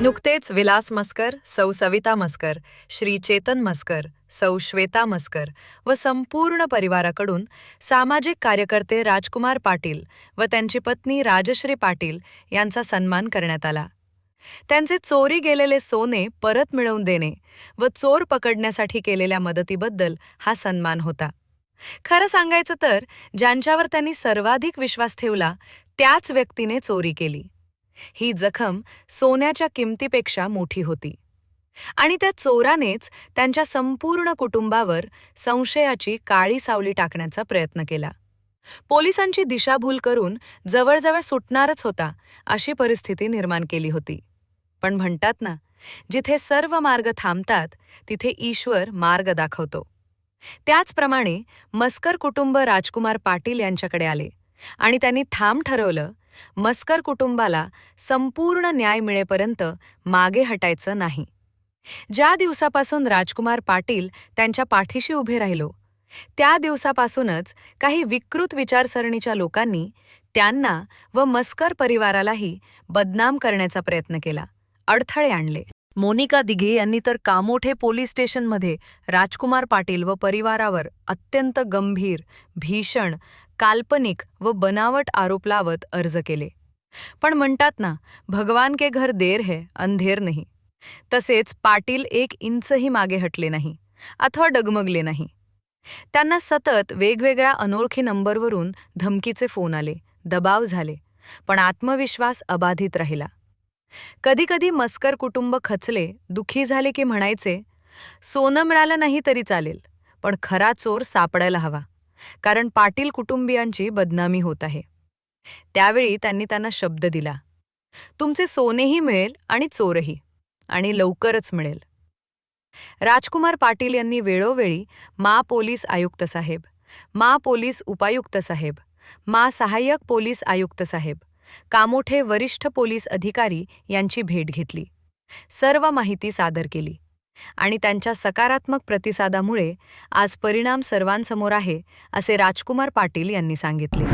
नुकतेच विलास मस्कर सौ सविता मस्कर श्री चेतन मस्कर सौ श्वेता मस्कर व संपूर्ण परिवाराकडून सामाजिक कार्यकर्ते राजकुमार पाटील व त्यांची पत्नी राजश्री पाटील यांचा सन्मान करण्यात आला. त्यांचे चोरी गेलेले सोने परत मिळवून देणे व चोर पकडण्यासाठी केलेल्या मदतीबद्दल हा सन्मान होता. खरं सांगायचं तर ज्यांच्यावर त्यांनी सर्वाधिक विश्वास ठेवला त्याच व्यक्तीने चोरी केली. ही जखम सोन्याच्या किमतीपेक्षा मोठी होती. आणि त्या चोरानेच त्यांच्या संपूर्ण कुटुंबावर संशयाची काळी सावली टाकण्याचा प्रयत्न केला. पोलिसांची दिशाभूल करून जवळजवळ सुटणारच होता अशी परिस्थिती निर्माण केली होती. पण म्हणतात ना जिथे सर्व मार्ग थांबतात तिथे ईश्वर मार्ग दाखवतो. त्याचप्रमाणे मस्कर कुटुंब राजकुमार पाटील यांच्याकडे आले आणि त्यांनी ठाम ठरवलं मस्कर कुटुंबाला संपूर्ण न्याय मिळेपर्यंत मागे हटायचं नाही. ज्या दिवसापासून राजकुमार पाटील त्यांच्या पाठीशी उभे राहिलो त्या दिवसापासूनच काही विकृत विचारसरणीच्या लोकांनी त्यांना व मस्कर परिवारालाही बदनाम करण्याचा प्रयत्न केला अडथळे आणले. मोनिका दिघे यांनी तर कामोठे पोलीस स्टेशनमध्ये राजकुमार पाटील व परिवारावर अत्यंत गंभीर भीषण काल्पनिक व बनावट आरोप लावत अर्ज केले. पण म्हणतात ना भगवान के घर देर है अंधेर नाही. तसेच पाटील एक इंचही मागे हटले नाही अथवा डगमगले नाही. त्यांना सतत वेगवेगळ्या अनोळखी नंबरवरून धमकीचे फोन आले दबाव झाले पण आत्मविश्वास अबाधित राहिला. कधीकधी मस्कर कुटुंब खचले दुखी झाले की म्हणायचे सोनं मिळालं नाही तरी चालेल पण खरा चोर सापडायला हवा कारण पाटील कुटुंबियांची बदनामी होत आहे. त्यावेळी त्यांनी त्यांना शब्द दिला तुमचे सोनेही मिळेल आणि चोरही आणि लवकरच मिळेल. राजकुमार पाटील यांनी वेळोवेळी मा पोलीस आयुक्त साहेब मा पोलीस उपायुक्त साहेब मा सहाय्यक पोलीस आयुक्त साहेब कामोठे वरिष्ठ पोलीस अधिकारी यांची भेट घेतली. सर्व माहिती सादर केली. आणि त्यांच्या सकारात्मक प्रतिसादामुळे आज परिणाम सर्वांसमोर आहे असे राजकुमार पाटील यांनी सांगितले.